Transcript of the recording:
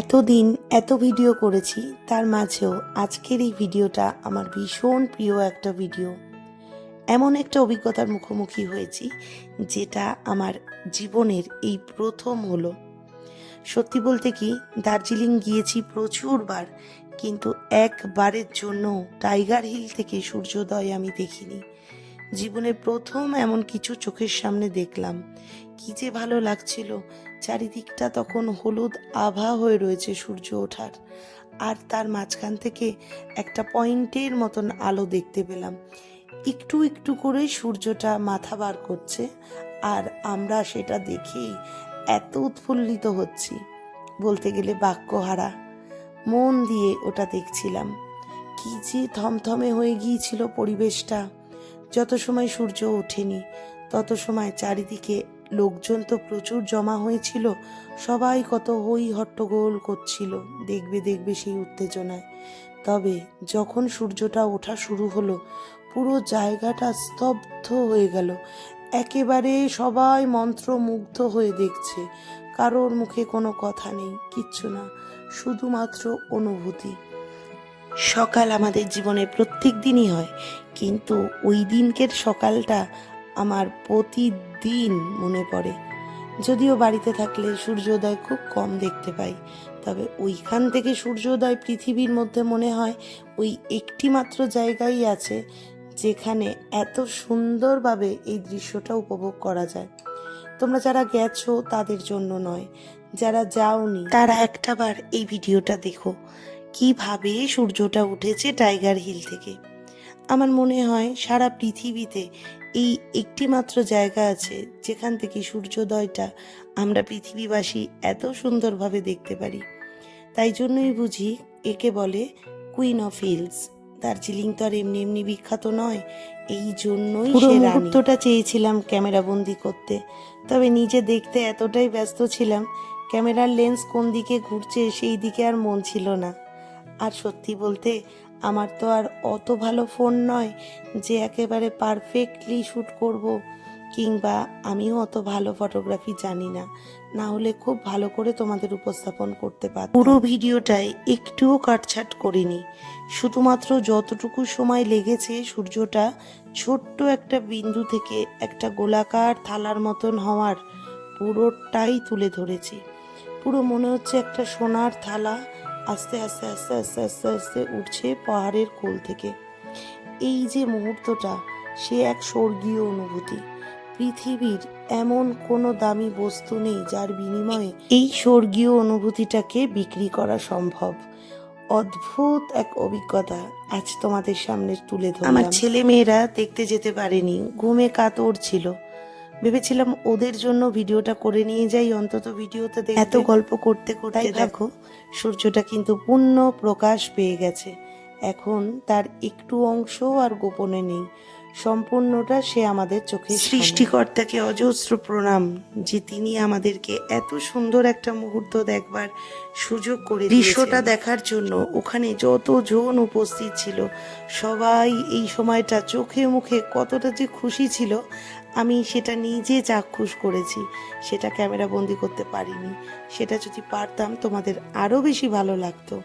এতদিন এত ভিডিও করেছি, তার মাঝেও আজকের এই ভিডিওটা আমার ভীষণ প্রিয় একটা ভিডিও। এমন একটা অভিজ্ঞতার মুখোমুখি হয়েছি, যেটা আমার জীবনের এই প্রথম হলো। সত্যি বলতে কি, দার্জিলিং গিয়েছি প্রচুরবার, কিন্তু একবারের জন্য টাইগার হিল থেকে সূর্যোদয় আমি দেখিনি। জীবনের প্রথম এমন কিছু চোখের সামনে দেখলাম। কি যে ভালো লাগছিল চারিদিকটা তখন হলুদ আভা হয়ে রয়েছে সূর্য ওঠার। আর তার মাঝখান থেকে একটা পয়েন্টের মতন আলো দেখতে পেলাম। একটু একটু করে সূর্যটা মাথা বার করছে আর আমরা সেটা দেখেই এত উৎফুল্লিত হচ্ছি। বলতে গেলে বাক্যহারা। মন দিয়ে ওটা দেখছিলাম। কি যে থমথমে হয়ে গিয়েছিল পরিবেশটা। যত সময় সূর্য ওঠেনি, তত সময় চারিদিকে লোকজন তো প্রচুর জমা হয়েছিল, সবাই কত হই হট্টগোল করছিল, দেখবে দেখবে সেই উত্তেজনায়। তবে যখন সূর্যটা ওঠা শুরু হলো, পুরো জায়গাটা স্তব্ধ হয়ে গেল। একেবারে সবাই মন্ত্রমুগ্ধ হয়ে দেখছে, কারোর মুখে কোনো কথা নেই, কিচ্ছু না, শুধুমাত্র অনুভূতি। সকাল আমাদের জীবনে প্রত্যেক দিনই হয়, কিন্তু ওই দিনকের সকালটা আমার প্রতিদিন মনে পড়ে। যদিও বাড়িতে থাকলে সূর্যোদয় খুব কম দেখতে পাই, তবে ওইখান থেকে সূর্যোদয় পৃথিবীর মধ্যে মনে হয় ওই একটি মাত্র জায়গাই আছে, যেখানে এত সুন্দরভাবে এই দৃশ্যটা উপভোগ করা যায়। তোমরা যারা গেছো তাদের জন্য নয়, যারা যাওনি তারা একটাবার এই ভিডিওটা দেখো। কীভাবে সূর্যটা উঠেছে টাইগার হিল থেকে? আমার মনে হয় সারা পৃথিবীতে এই একটি মাত্র জায়গা আছে যেখান থেকে সূর্যোদয়টা আমরা পৃথিবীবাসী এত সুন্দরভাবে দেখতে পারি। তাই জন্যই বুঝি একে বলে কুইন অফ হিলস দার্জিলিং তো আর এমনি এমনি বিখ্যাত নয় এই জন্যই সে মুহূর্তটা চেয়েছিলাম ক্যামেরা বন্দি করতে তবে নিজে দেখতে এতটাই ব্যস্ত ছিলাম ক্যামেরার লেন্স কোন দিকে ঘুরছে সেই দিকে আর মন ছিল না। আর সত্যি বলতে আমার তো আর অত ভালো ফোন নয় যে একেবারে পারফেক্টলি শ্যুট করব, কিংবা আমিও অত ভালো ফটোগ্রাফি জানি না। না হলে খুব ভালো করে তোমাদের উপস্থাপন করতে পারতাম। পুরো ভিডিওটায় একটুও কাটছাট করিনি। শুধুমাত্র যতটুকু সময় লেগেছে সূর্যটা ছোট্ট একটা বিন্দু থেকে একটা গোলাকার থালার মতন হওয়ার পুরোটাই তুলে ধরেছি। পুরো মনে হচ্ছে একটা সোনার থালা আস্তে আস্তে আস্তে আস্তে আস্তে আস্তে উঠছে পাহাড়ের কোল থেকে। এই যে মুহূর্তটা, সে এক স্বর্গীয় অনুভূতি। পৃথিবীর এমন কোনো দামি বস্তু নেই যার বিনিময়ে এই স্বর্গীয় অনুভূতিটাকে বিক্রি করা সম্ভব। অদ্ভুত এক অভিজ্ঞতা আজ তোমাদের সামনে তুলে ধরলাম। আমার ছেলে মেয়েরা দেখতে যেতে পারেনি। ঘুমে কাতর ছিল। ভেবেছিলাম ওদের জন্য ভিডিওটা করে নিয়ে যাই অন্তত ভিডিওতে। এত গল্প করতে করতে দেখো। সূর্যটা কিন্তু পূর্ণ প্রকাশ পেয়ে গেছে। এখন তার একটু অংশ আর গোপনে নেই। সম্পূর্ণটা সে আমাদের চোখে সৃষ্টিকর্তাকে অজস্র প্রণাম যে তিনি আমাদেরকে এত সুন্দর একটা মুহূর্ত দেখবার সুযোগ করে দৃশ্যটা দেখার জন্য ওখানে যত যতজন উপস্থিত ছিল সবাই এই সময়টা চোখে মুখে কতটা যে খুশি ছিল আমি সেটা নিজে চাক্ষুষ করেছি, সেটা ক্যামেরা বন্দি করতে পারিনি। সেটা যদি পারতাম, তোমাদের আরও বেশি ভালো লাগতো।